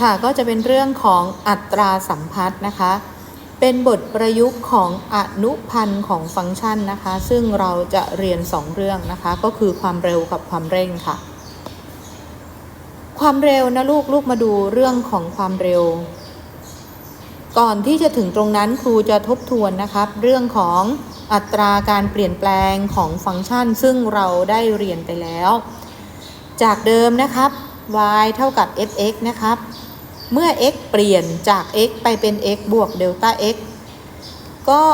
ค่ะก็จะเป็นเรื่องของอัตราสัมพัทธ์นะคะ เป็นบทประยุกต์ของอนุพันธ์ของฟังก์ชันนะคะ ซึ่งเราจะเรียน 2 เรื่องนะคะ ก็คือความเร็วกับความเร่งค่ะ ความเร็วนะลูกลูกมาดูเรื่องของความเร็ว ก่อนที่จะถึงตรงนั้นครูจะทบทวนนะครับ เรื่องของอัตราการเปลี่ยนแปลงของฟังก์ชัน ซึ่งเราได้เรียนไปแล้ว จากเดิมนะครับ y เท่ากับ fx นะครับ เมื่อ x เปลี่ยนจาก x ไปเป็น x บวกเดลต้า x ก็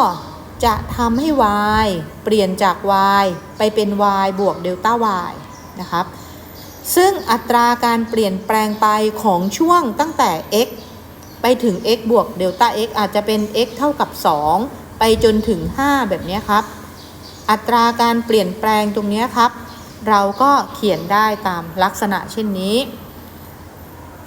จะทำให้ y เปลี่ยนจาก y ไปเป็น y บวกเดลต้า y นะครับ ซึ่งอัตราการเปลี่ยนแปลงไปของช่วงตั้งแต่ x ไปถึง x บวกเดลต้า x อาจจะเป็น x เท่ากับ 2 ไปจนถึง 5 แบบนี้ครับ อัตราการเปลี่ยนแปลงตรงนี้ครับ เราก็เขียนได้ตามลักษณะเช่นนี้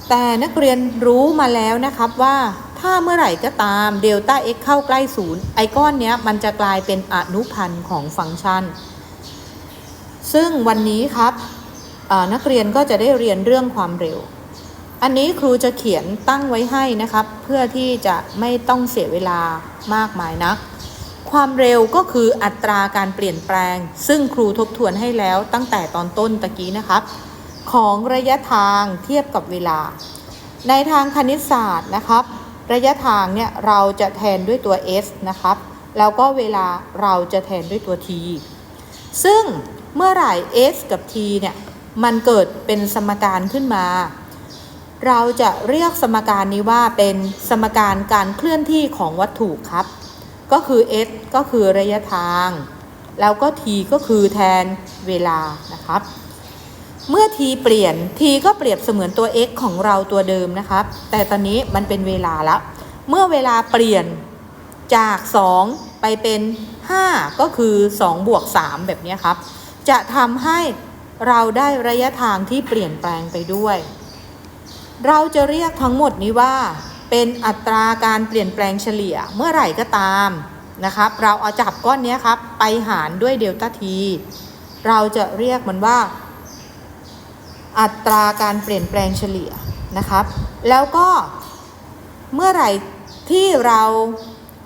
แต่นักเรียนรู้มาแล้วนะครับว่าถ้าเมื่อไหร่ก็ตามเดลต้า x เข้าใกล้ศูนย์ไอก้อนเนี้ยมันจะกลายเป็นอนุพันธ์ของฟังก์ชัน ซึ่งวันนี้ครับนักเรียนก็จะได้เรียนเรื่องความเร็ว อันนี้ครูจะเขียนตั้งไว้ให้นะครับ เพื่อที่จะไม่ต้องเสียเวลามากมายนัก ความเร็วก็คืออัตราการเปลี่ยนแปลง ซึ่งครูทบทวนให้แล้วตั้งแต่ตอนต้นตะกี้นะครับ ของระยะทางเทียบกับเวลา ในทางคณิตศาสตร์นะครับ ระยะทางเนี่ยเราจะแทนด้วยตัว s นะครับ แล้วก็เวลาเราจะแทนด้วยตัว t ซึ่งเมื่อไหร่ s กับ t เนี่ยมันเกิดเป็นสมการขึ้นมา เราจะเรียกสมการนี้ว่าเป็นสมการการเคลื่อนที่ของวัตถุครับ ก็คือ s ก็คือระยะทาง แล้วก็ t ก็คือแทนเวลานะครับ เมื่อ t เปลี่ยน t ก็เปรียบเสมือนตัว x ของเราตัวเดิมนะครับ แต่ตอนนี้มันเป็นเวลาแล้วเมื่อเวลาเปลี่ยนจาก 2 ไปเป็น 5 ก็คือ 2 บวก 3 แบบนี้ครับ จะทำให้เราได้ระยะทางที่เปลี่ยนแปลงไปด้วย เราจะเรียกทั้งหมดนี้ว่า เป็นอัตราการเปลี่ยนแปลงเฉลี่ยเมื่อไหร่ก็ตามนะครับ เราเอาจับก้อนนี้ครับ ไปหารด้วยเดลต้าทีเราจะเรียกมันว่า อัตราการเปลี่ยนแปลงเฉลี่ยนะครับ แล้วก็เมื่อไหร่ที่เรา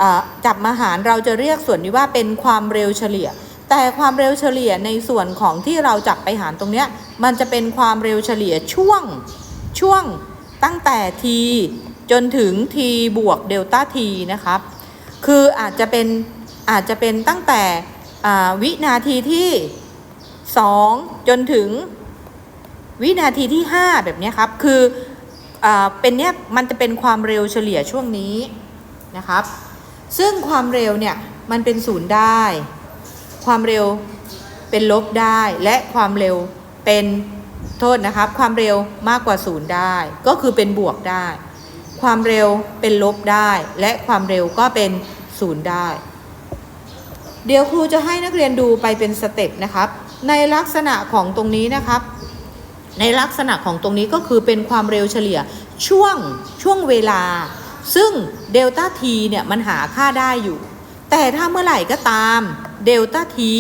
อ่าจับมาหารเราจะเรียกส่วนนี้ว่าเป็นความเร็วเฉลี่ย แต่ความเร็วเฉลี่ยในส่วนของที่เราจับไปหารตรงเนี้ยมันจะเป็นความเร็วเฉลี่ยช่วงช่วงตั้งแต่ t จนถึง t บวกเดลต้า t นะครับ คืออาจจะเป็นอาจจะเป็นตั้งแต่วินาทีที่ 2 จนถึงวินาทีที่ 5 แบบนี้ครับ คืออเป็นเนี้ยมันจะเป็นความเร็วเฉลี่ยช่วงนี้นะครับ ซึ่งความเร็วเนี่ยมันเป็นศูนย์ได้ ความเร็วเป็นลบได้ และความเร็วเป็นโทษนะครับ ความเร็วมากกว่าศูนย์ได้ ก็คือเป็นบวกได้ ความเร็วเป็นลบได้ และความเร็วก็เป็นศูนย์ได้ เดี๋ยวครูจะให้นักเรียนดูไปเป็นสเต็ปนะครับ ในลักษณะของตรงนี้นะครับ ในลักษณะของตรงนี้ก็คือเป็นความเร็วเฉลี่ยช่วงช่วงเวลา ซึ่งเดลต้าทีเนี่ยมันหาค่าได้อยู่ แต่ถ้าเมื่อไหร่ก็ตามเดลต้าที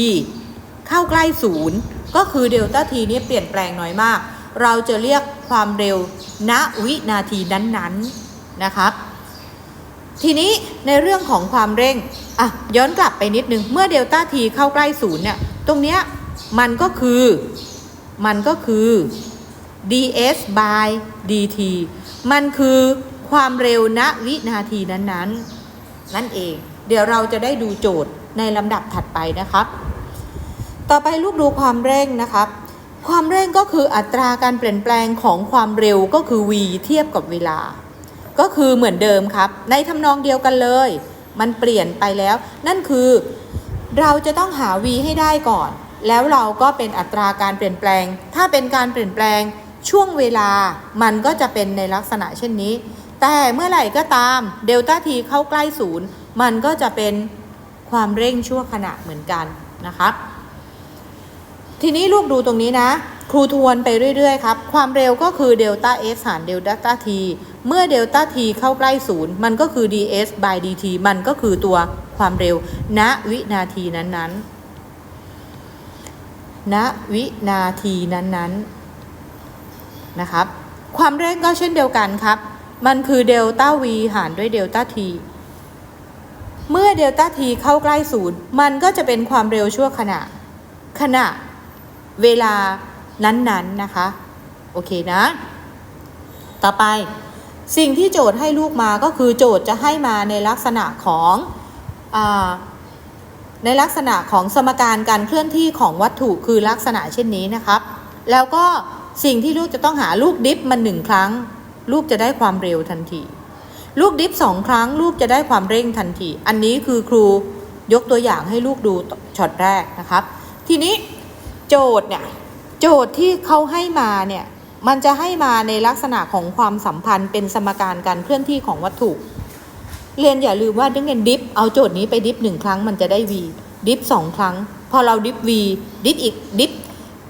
เข้าใกล้ศูนย์ก็คือเดลต้าทีนี้เปลี่ยนแปลงน้อยมาก เราจะเรียกความเร็วณวินาทีนั้นๆ นะครับทีนี้ในเรื่องของความเร่งอะย้อนกลับไปนิดนึง เมื่อเดลต้าทีเข้าใกล้ศูนย์เนี่ยตรงเนี้ยมันก็คือมันก็คือ ds by dt มันคือความเร็วณวินาทีนั้นๆนั่นเอง เดี๋ยวเราจะได้ดูโจทย์ในลำดับถัดไปนะครับ ต่อไปลูกดูความเร่งนะครับ ความเร่งก็คืออัตราการเปลี่ยนแปลงของความเร็วก็คือ v เทียบกับเวลา ก็คือเหมือนเดิมครับ ในทำนองเดียวกันเลย มันเปลี่ยนไปแล้ว นั่นคือ เราจะต้องหา v ให้ได้ก่อน แล้วเราก็เป็นอัตราการเปลี่ยนแปลง ถ้าเป็นการเปลี่ยนแปลงช่วงเวลามันก็จะเป็นในลักษณะเช่นนี้ แต่เมื่อไหร่ก็ตามเดลต้าทีเข้าใกล้ศูนย์มันก็จะเป็นความเร่งชั่วขณะเหมือนกันนะครับ ทีนี้ลูกดูตรงนี้นะ ครูทวนไปเรื่อย ๆ ครับ ความเร็วก็คือเดลต้า s หารเดลต้า t เมื่อเดลต้า t เข้าใกล้ศูนย์มันก็คือ ds by dt มันก็คือตัวความเร็ว ณวินาทีนั้นๆ ณวินาทีนั้นๆ นะครับ ความเร่งก็เช่นเดียวกันครับ มันคือเดลต้า v หารด้วยเดลต้า t เมื่อเดลต้า t เข้าใกล้ศูนย์มันก็จะเป็นความเร็วชั่วขณะ ขณะ เวลา นั้นๆนนนะคะ โอเคนะ ต่อไปสิ่งที่โจทย์ให้ลูกมาก็คือโจทย์จะให้มาในลักษณะของอในลักษณะของสมการการเคลื่อนที่ของวัตถุคือลักษณะเช่นนี้นะครับ แล้วก็สิ่งที่ลูกจะต้องหาลูกดิฟมันหนึ่งครั้ง ลูกจะได้ความเร็วทันที ลูกดิฟสองครั้ง ลูกจะได้ความเร่งทันที อันนี้คือครูยกตัวอย่างให้ลูกดูช็อตแรกนะครับ ทีนี้โจทย์เนี่ย โจทย์ที่เขาให้มาเนี่ยมันจะให้มาในลักษณะของความสัมพันธ์เป็นสมการการเคลื่อนที่ของวัตถุ เรียนอย่าลืมว่าดึงเรียนดิฟเอาโจทย์นี้ไปดิฟหนึ่งครั้งมันจะได้ v ดิฟสองครั้ง พอเราดิฟ v ดิฟอีกดิฟ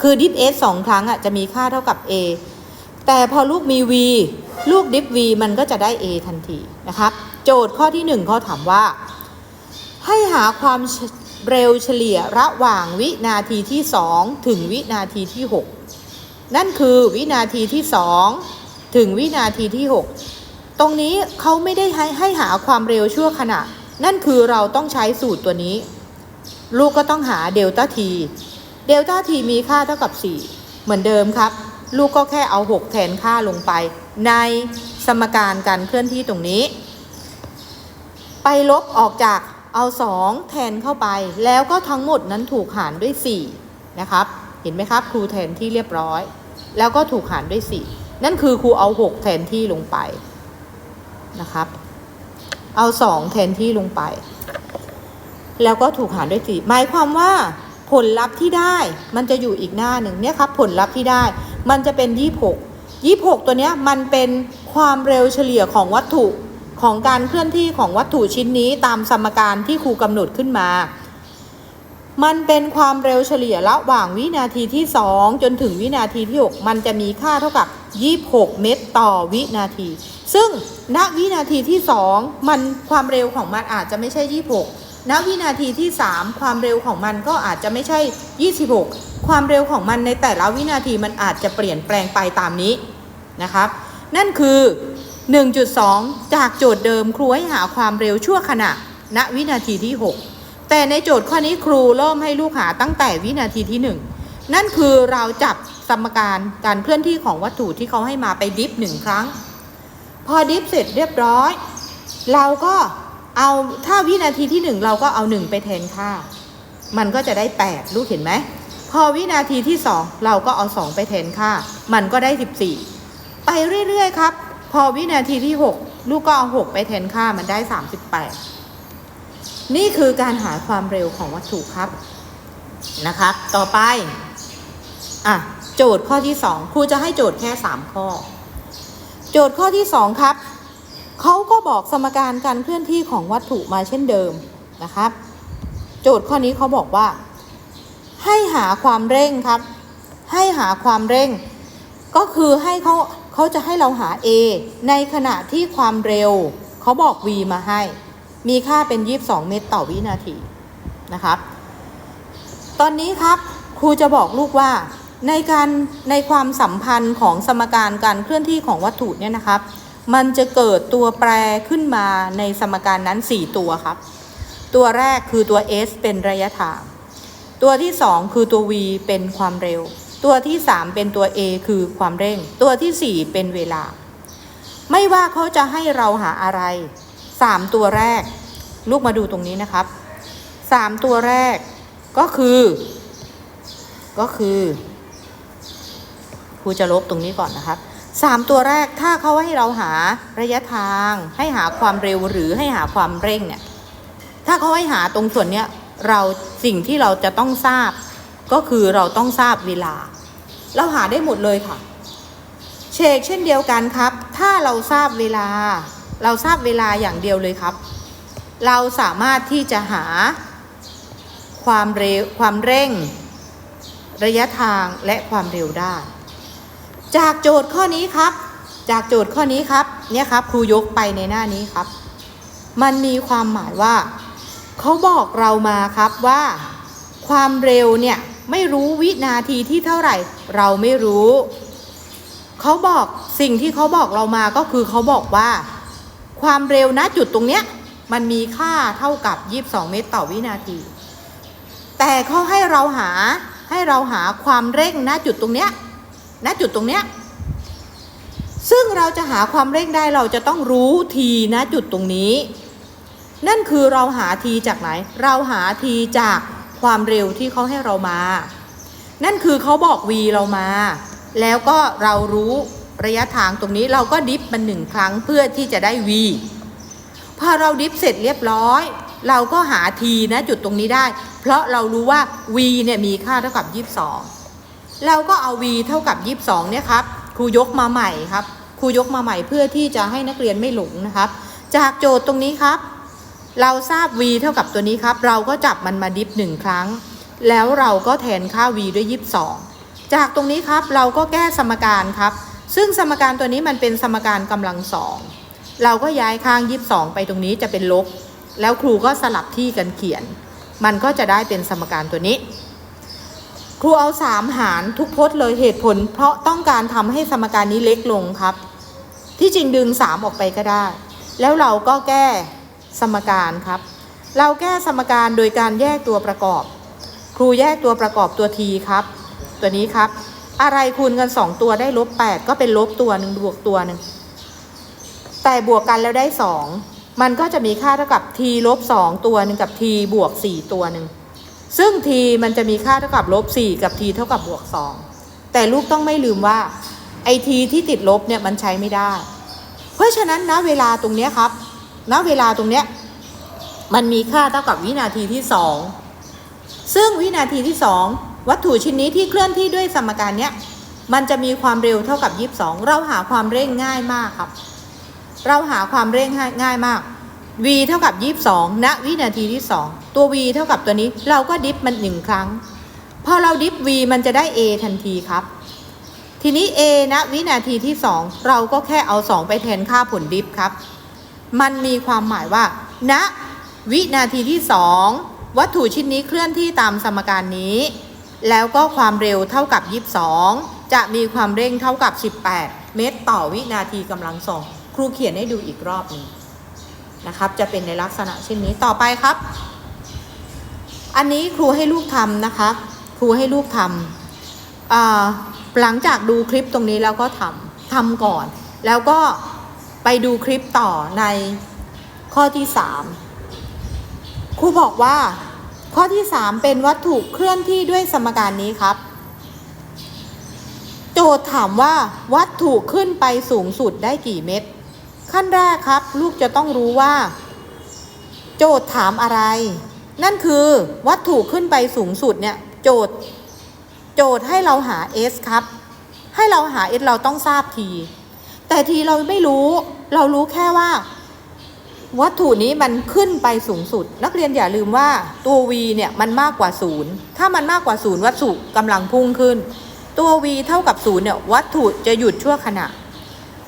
คือดิฟ s สองครั้งอะจะมีค่าเท่ากับ a แต่พอลูกมี v ลูกดิฟ v มันก็จะได้ a ทันทีนะครับ โจทย์ข้อที่หนึ่งเขาถามว่า ให้หาความ เร็วเฉลี่ยระหว่างวินาทีที่ 2 ถึงวินาทีที่ 6 นั่นคือวินาทีที่ 2 ถึงวินาทีที่ 6 ตรงนี้เขาไม่ได้ให้ให้หาความเร็วชั่วขณะ นั่นคือเราต้องใช้สูตรตัวนี้ ลูกก็ต้องหาเดลต้าทีเดลต้าทีมีค่าเท่ากับ 4 เหมือนเดิมครับ ลูกก็แค่เอา 6 แทนค่าลงไป ในสมการการเคลื่อนที่ตรงนี้ ไปลบออกจาก เอา 2 แทนเข้าไป แล้วก็ทั้งหมดนั้นถูกหารด้วย 4 นะครับ เห็นไหมครับ ครูแทนที่เรียบร้อย แล้วก็ถูกหารด้วย 4 นั่นคือครูเอา 6 แทนที่ลงไปนะครับ เอา 2 แทนที่ลงไป แล้วก็ถูกหารด้วย 4 หมายความว่าผลลัพธ์ที่ได้มันจะอยู่อีกหน้าหนึ่งเนี่ยครับผลลัพธ์ที่ได้มันจะเป็น 26 26 ตัวเนี้ยมันเป็นความเร็วเฉลี่ยของวัตถุ ของการเคลื่อนที่ของวัตถุชิ้นนี้ตามสมการที่ครูกำหนดขึ้นมา มันเป็นความเร็วเฉลี่ยระหว่างวินาทีที่ 2 จนถึงวินาทีที่ 6 มันจะมีค่าเท่ากับ 26 เมตรต่อวินาที ซึ่งณวินาทีที่ 2 มันความเร็วของมันอาจจะไม่ใช่ 26 ณวินาทีที่ 3 ความเร็วของมันก็อาจจะไม่ใช่ 26 ความเร็วของมันในแต่ละวินาทีมันอาจจะเปลี่ยนแปลงไปตามนี้นะครับ นั่นคือ 1.2 จากโจทย์เดิมครูให้หาความเร็วชั่วขณะ ณวินาทีที่ 6 แต่ในโจทย์ข้อนี้ครูเริ่มให้ลูกหาตั้งแต่วินาทีที่ 1 นั่นคือเราจับสมการการเคลื่อนที่ของวัตถุที่เขาให้มาไปดิฟหนึ่งครั้ง พอดิฟเสร็จเรียบร้อย เราก็เอาถ้าวินาทีที่ 1 เราก็เอา 1 ไปแทนค่า มันก็จะได้ 8 ลูกเห็นไหม พอวินาทีที่ 2 เราก็เอา 2 ไปแทนค่า มันก็ได้ 14 ไปเรื่อยๆครับ พอวินาทีที่ 6 ลูกก็เอา 6 ไปแทนค่ามันได้ 38 นี่คือการหาความเร็วของวัตถุครับนะครับต่อไปอะโจทย์ข้อที่ 2 ครูจะให้โจทย์แค่ 3 ข้อ โจทย์ข้อที่ 2 ครับเขาก็บอกสมการการเคลื่อนที่ของวัตถุมาเช่นเดิมนะครับ โจทย์ข้อนี้เขาบอกว่า ให้หาความเร่งครับ ให้หาความเร่ง ก็คือให้เขา เขาจะให้เราหา a ในขณะที่ความเร็ว เขาบอก v มาให้ มีค่าเป็น 22 เมตรต่อวินาทีนะครับ ตอนนี้ครับครูจะบอกลูกว่าในการในความสัมพันธ์ของสมการการเคลื่อนที่ของวัตถุเนี่ยนะครับ มันจะเกิดตัวแปรขึ้นมาในสมการนั้น 4 ตัวครับ ตัวแรกคือตัว s เป็นระยะทาง ตัวที่ 2 คือตัว v เป็นความเร็ว ตัวที่ 3 เป็นตัว a คือความเร่ง ตัวทีสี่ 4 เป็นเวลา ไม่ว่าเขาจะให้เราหาอะไร 3 ตัวแรก ลูกมาดูตรงนี้นะครับ 3 ตัวแรกก็คือ ก็คือครูจะลบตรงนี้ก่อนนะครับสามตัวแรกถ้าเขาให้เราหาระยะทาง ให้หาความเร็วหรือให้หาความเร่งเนี่ยถ้าเขาให้หาตรงส่วนเนี้ยเราสิ่งที่เราจะต้องทราบ ก็คือเราต้องทราบเวลา เราหาได้หมดเลยค่ะ เชกเช่นเดียวกันครับ ถ้าเราทราบเวลา เราทราบเวลาอย่างเดียวเลยครับ เราสามารถที่จะหาความเร็วความเร่ง ระยะทางและความเร็วได้ จากโจทย์ข้อนี้ครับ จากโจทย์ข้อนี้ครับเนี่ยครับครูยกไปในหน้านี้ครับ มันมีความหมายว่าเขาบอกเรามาครับว่าความเร็วเนี่ย ไม่รู้วินาทีที่เท่าไหร่ เราไม่รู้ เขาบอกสิ่งที่เขาบอกเรามาก็คือเขาบอกว่า ความเร็วณจุดตรงเนี้ย มันมีค่าเท่ากับ 22 เมตรต่อวินาที แต่เขาให้เราหาให้เราหาความเร่งณจุดตรงเนี้ยณจุดตรงเนี้ยซึ่งเราจะหาความเร่งได้เราจะต้องรู้ทีณจุดตรงนี้ นั่นคือเราหาทีจากไหน เราหาทีจาก ความเร็วที่เขาให้เรามา นั่นคือเขาบอก v เรามา แล้วก็เรารู้ระยะทางตรงนี้เราก็ดิฟมันหนึ่งครั้งเพื่อที่จะได้ v พอเราดิฟเสร็จเรียบร้อย เราก็หาทีนะจุดตรงนี้ได้ เพราะเรารู้ว่า v เนี่ยมีค่าเท่ากับ 22 เราก็เอา v เท่ากับ 22 เนี่ยครับครูยกมาใหม่ครับครูยกมาใหม่เพื่อที่จะให้นักเรียนไม่หลงนะครับ จากโจทย์ตรงนี้ครับ เราทราบ v เท่ากับตัวนี้ครับ เราก็จับมันมาดิฟหนึ่งครั้ง แล้วเราก็แทนค่า v ด้วย 22 จากตรงนี้ครับเราก็แก้สมการครับ ซึ่งสมการตัวนี้มันเป็นสมการกำลังสองเราก็ย้ายข้าง 22 ไปตรงนี้จะเป็นลบ แล้วครูก็สลับที่กันเขียน มันก็จะได้เป็นสมการตัวนี้ ครูเอา3หารทุกพจน์เลยเหตุผล เพราะต้องการทำให้สมการนี้เล็กลงครับ ที่จริงดึง 3 ออกไปก็ได้ แล้วเราก็แก้ สมการครับ เราแก้สมการโดยการแยกตัวประกอบ ครูแยกตัวประกอบตัวทีครับ ตัวนี้ครับ อะไรคูณกัน 2 ตัวได้ลบ8ก็เป็นลบตัวหนึ่งบวกตัวหนึ่งแต่บวกกันแล้วได้ 2 มันก็จะมีค่าเท่ากับ t ลบ2ตัวหนึ่งกับ t บวก 4 ตัวหนึ่งซึ่ง t มันจะมีค่าเท่ากับลบ4กับ t เท่ากับบวก 2 แต่ลูกต้องไม่ลืมว่าไอ t ที่ติดลบเนี่ยมันใช้ไม่ได้ เพราะฉะนั้นณเวลาตรงเนี้ยครับ ณเวลาตรงเนี้ยมันมีค่าเท่ากับวินาทีที่ 2 ซึ่งวินาทีที่ 2 วัตถุชิ้นนี้ที่เคลื่อนที่ด้วยสมการเนี้ยมันจะมีความเร็วเท่ากับ 22 เราหาความเร่งง่ายมากครับ เราหาความเร่งง่ายมาก v เท่ากับ 22 ณ วินาทีที่ 2 ตัว v เท่ากับตัวนี้ เราก็ดิฟมันหนึ่งครั้ง พอเราดิฟ v มันจะได้ a ทันทีครับ ทีนี้ a ณ วินาทีที่ 2 เราก็แค่เอา 2 ไปแทนค่าผลดิฟครับ มันมีความหมายว่าณวินาทีที่ 2 วัตถุชิ้นนี้เคลื่อนที่ตามสมการนี้ แล้วก็ความเร็วเท่ากับ 22 จะมีความเร่งเท่ากับ 18 เมตรต่อวินาทีกำลังสองครูเขียนให้ดูอีกรอบหนึงนะครับ จะเป็นในลักษณะเช่นนี้ต่อไปครับ อันนี้ครูให้ลูกทำนะคะ ครูให้ลูกทำหลังจากดูคลิปตรงนี้แล้วก็ทำทำก่อน แล้วก็ ไปดูคลิปต่อในข้อที่ 3 ครูบอกว่า ข้อที่ 3 เป็นวัตถุเคลื่อนที่ด้วยสมการนี้ครับ โจทย์ถามว่าวัตถุขึ้นไปสูงสุดได้กี่เมตร ขั้นแรกครับ ลูกจะต้องรู้ว่า โจทย์ถามอะไร นั่นคือวัตถุขึ้นไปสูงสุดเนี่ย โจทย์ โจทย์ให้เราหา s ครับ ให้เราหา s เราต้องทราบที แต่ทีเราไม่รู้ เรารู้แค่ว่า วัตถุนี้มันขึ้นไปสูงสุด นักเรียนอย่าลืมว่าตัว v เนี่ยมันมากกว่าศูนย์ถ้ามันมากกว่าศูนย์วัตถุกำลังพุ่งขึ้น ตัว v เท่ากับศูนย์เนี่ยวัตถุจะหยุดชั่วขณะ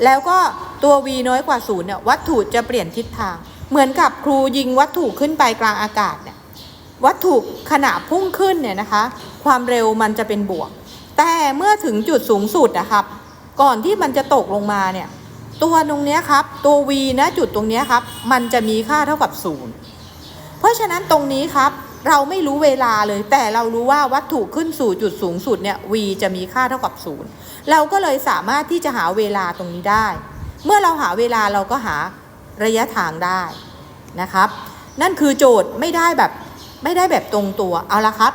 แล้วก็ตัว v น้อยกว่าศูนย์เนี่ยวัตถุจะเปลี่ยนทิศทาง เหมือนกับครูยิงวัตถุขึ้นไปกลางอากาศเนี่ยวัตถุขณะพุ่งขึ้นเนี่ยนะคะ ความเร็วมันจะเป็นบวก แต่เมื่อถึงจุดสูงสุดนะครับ ก่อนที่มันจะตกลงมาเนี่ย ตัวตรงนี้ครับ ตัว v นะจุดตรงนี้ครับ มันจะมีค่าเท่ากับศูนย์เพราะฉะนั้นตรงนี้ครับ เราไม่รู้เวลาเลย แต่เรารู้ว่าวัตถุขึ้นสู่จุดสูงสุดเนี่ย v จะมีค่าเท่ากับศูนย์เราก็เลยสามารถที่จะหาเวลาตรงนี้ได้ เมื่อเราหาเวลาเราก็หาระยะทางได้นะครับ นั่นคือโจทย์ไม่ได้แบบไม่ได้แบบตรงตัวเอาละครับ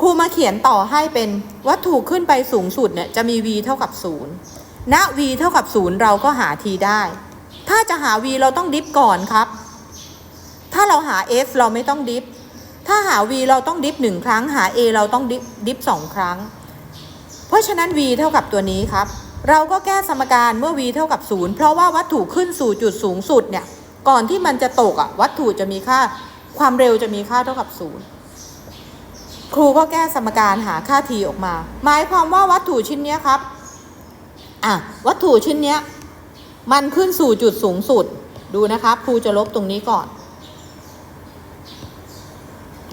ครูมาเขียนต่อให้เป็นวัตถุขึ้นไปสูงสุดเนี่ยจะมี v เท่ากับ 0 ณ v เท่ากับ 0 เราก็หา t ได้ ถ้าจะหา v เราต้องดิฟก่อนครับ ถ้าเราหา s เราไม่ต้องดิฟ ถ้าหา v เราต้องดิฟหนึ่งครั้ง หา a เราต้องดิฟดิฟสองครั้ง เพราะฉะนั้น v เท่ากับตัวนี้ครับ เราก็แก้สมการเมื่อ v เท่ากับ 0 เพราะว่าวัตถุขึ้นสู่จุดสูงสุดเนี่ย ก่อนที่มันจะตกอะวัตถุจะมีค่า ความเร็วจะมีค่าเท่ากับ 0ครูก็แก้สมการหาค่า t ออกมา หมายความว่าวัตถุชิ้นเนี้ยครับ อะวัตถุชิ้นเนี้ยมันขึ้นสู่จุดสูงสุด ดูนะครับครูจะลบตรงนี้ก่อน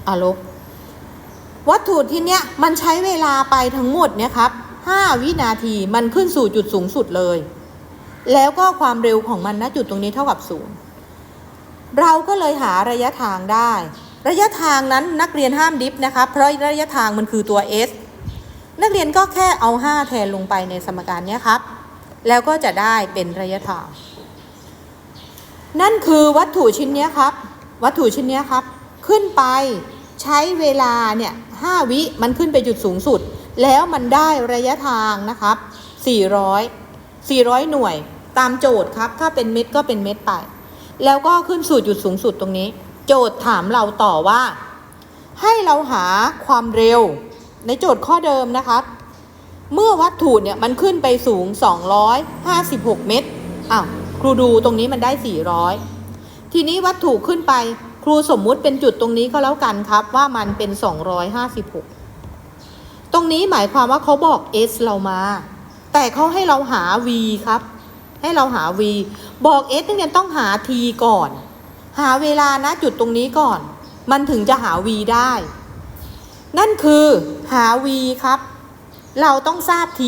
อะลบ วัตถุที่เนี้ยมันใช้เวลาไปทั้งหมดเนี่ยครับ5วินาทีมันขึ้นสู่จุดสูงสุดเลย แล้วก็ความเร็วของมันณจุดตรงนี้เท่ากับศูนย์เราก็เลยหาระยะทางได้ ระยะทางนั้นนักเรียนห้ามดิฟนะคะ เพราะระยะทางมันคือตัว s นักเรียนก็แค่เอา 5 แทนลงไปในสมการนี้ครับ แล้วก็จะได้เป็นระยะทาง นั่นคือวัตถุชิ้นนี้ครับ วัตถุชิ้นนี้ครับ ขึ้นไปใช้เวลาเนี่ย5วิมันขึ้นไปจุดสูงสุด แล้วมันได้ระยะทางนะครับ 400 400 หน่วยตามโจทย์ครับ ถ้าเป็นเม็ดก็เป็นเม็ดไป แล้วก็ขึ้นสู่จุดสูงสุดตรงนี้ โจทย์ถามเราต่อว่า ให้เราหาความเร็ว ในโจทย์ข้อเดิมนะครับ เมื่อวัตถุเนี่ยมันขึ้นไปสูง 256 เมตรอ้าวครูดูตรงนี้มันได้ 400 ทีนี้วัตถุขึ้นไปครูสมมุติเป็นจุดตรงนี้ก็แล้วกันครับว่ามันเป็น 256 ตรงนี้หมายความว่าเขาบอก s เรามา แต่เขาให้เราหา v ครับ ให้เราหา v บอก s นักเรียนต้องหา t ก่อน หาเวลานะจุดตรงนี้ก่อน มันถึงจะหา v ได้ นั่นคือหา v ครับ เราต้องทราบ t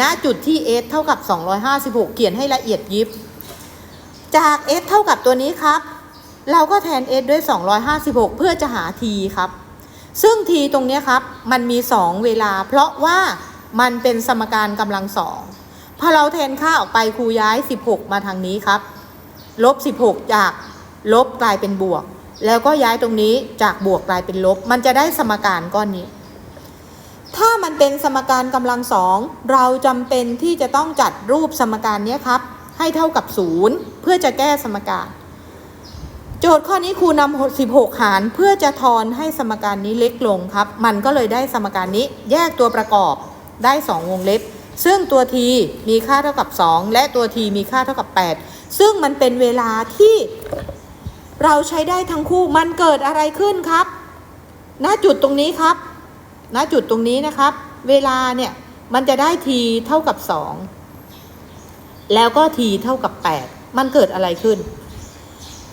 ณจุดที่ s เท่ากับ 256 เขียนให้ละเอียดยิบ จาก s เท่ากับตัวนี้ครับ เราก็แทน s ด้วย 256 เพื่อจะหา t ครับ ซึ่ง t ตรงนี้ครับ มันมี 2 เวลา เพราะว่ามันเป็นสมการกำลังสองพอเราแทนค่าออกไปครูย้าย 16 มาทางนี้ครับ ลบ 16 จากลบกลายเป็นบวก แล้วก็ย้ายตรงนี้จากบวกกลายเป็นลบ มันจะได้สมการก้อนนี้ ถ้ามันเป็นสมการกำลังสองเราจำเป็นที่จะต้องจัดรูปสมการนี้ครับ ให้เท่ากับศูนย์เพื่อจะแก้สมการ โจทย์ข้อนี้ครูนำ16 หารเพื่อจะทอนให้สมการนี้เล็กลงครับ มันก็เลยได้สมการนี้แยกตัวประกอบได้ 2 วงเล็บ ซึ่งตัว t มีค่าเท่ากับ 2 และตัว t มีค่าเท่ากับ 8 ซึ่งมันเป็นเวลาที่ เราใช้ได้ทั้งคู่มันเกิดอะไรขึ้นครับ ณจุดตรงนี้ครับ ณจุดตรงนี้นะครับ เวลาเนี่ยมันจะได้ t เท่ากับ 2 แล้วก็ t เท่ากับ 8 มันเกิดอะไรขึ้น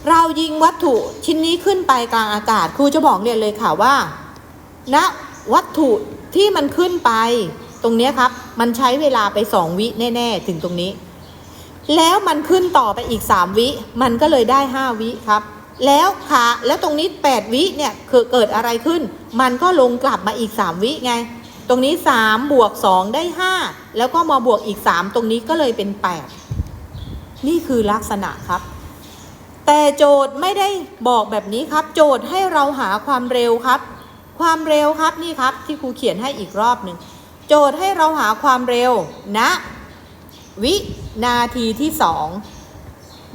เรายิงวัตถุชิ้นนี้ขึ้นไปกลางอากาศครูจะบอกเรียนเลยค่ะว่าณวัตถุที่มันขึ้นไป ตรงนี้ครับ มันใช้เวลาไป 2 วิแน่ ๆ ถึงตรงนี้ แล้วมันขึ้นต่อไปอีก 3 วิ มันก็เลยได้ 5 วิครับ แล้วค่ะแล้วตรงนี้ 8 วิเนี่ยคือเกิดอะไรขึ้น มันก็ลงกลับมาอีก 3 วิไง ตรงนี้ 3 บวก 2 ได้ 5 แล้วก็มาบวกอีก 3 ตรงนี้ก็เลยเป็น 8 นี่คือลักษณะครับ แต่โจทย์ไม่ได้บอกแบบนี้ครับ โจทย์ให้เราหาความเร็วครับ ความเร็วครับนี่ครับที่ครูเขียนให้อีกรอบหนึ่งโจทย์ให้เราหาความเร็วณนะวินาทีที่สอง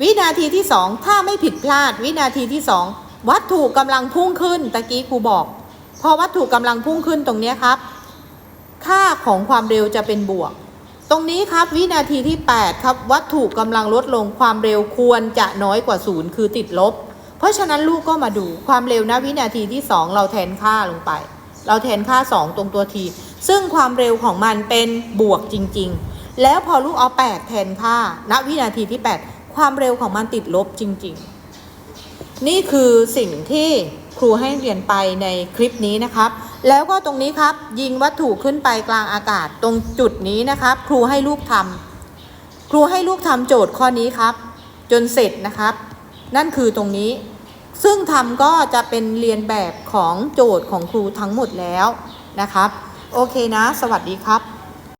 วินาทีที่สองถ้าไม่ผิดพลาด วินาทีที่สองวัตถุกำลังพุ่งขึ้นตะกี้ครูบอก พอวัตถุกำลังพุ่งขึ้นตรงนี้ครับ ค่าของความเร็วจะเป็นบวก ตรงนี้ครับวินาทีที่ 8 ครับวัตถุกำลังลดลงความเร็วควรจะน้อยกว่าศูนย์คือติดลบ เพราะฉะนั้นลูกก็มาดูความเร็วณวินาทีที่ 2 เราแทนค่าลงไป เราแทนค่า 2 ตรงตัวที ซึ่งความเร็วของมันเป็นบวกจริง ๆ แล้วพอลูกเอา 8 แทนค่าณวินาทีที่ 8 ความเร็วของมันติดลบจริง ๆ นี่คือสิ่งที่ครูให้เรียนไปในคลิปนี้นะครับ แล้วก็ตรงนี้ครับ ยิงวัตถุขึ้นไปกลางอากาศตรงจุดนี้นะครับ ครูให้ลูกทำครูให้ลูกทำโจทย์ข้อนี้ครับ จนเสร็จนะครับ นั่นคือตรงนี้ ซึ่งทำก็จะเป็นเรียนแบบของโจทย์ของครูทั้งหมดแล้วนะครับ โอเคนะ สวัสดีครับ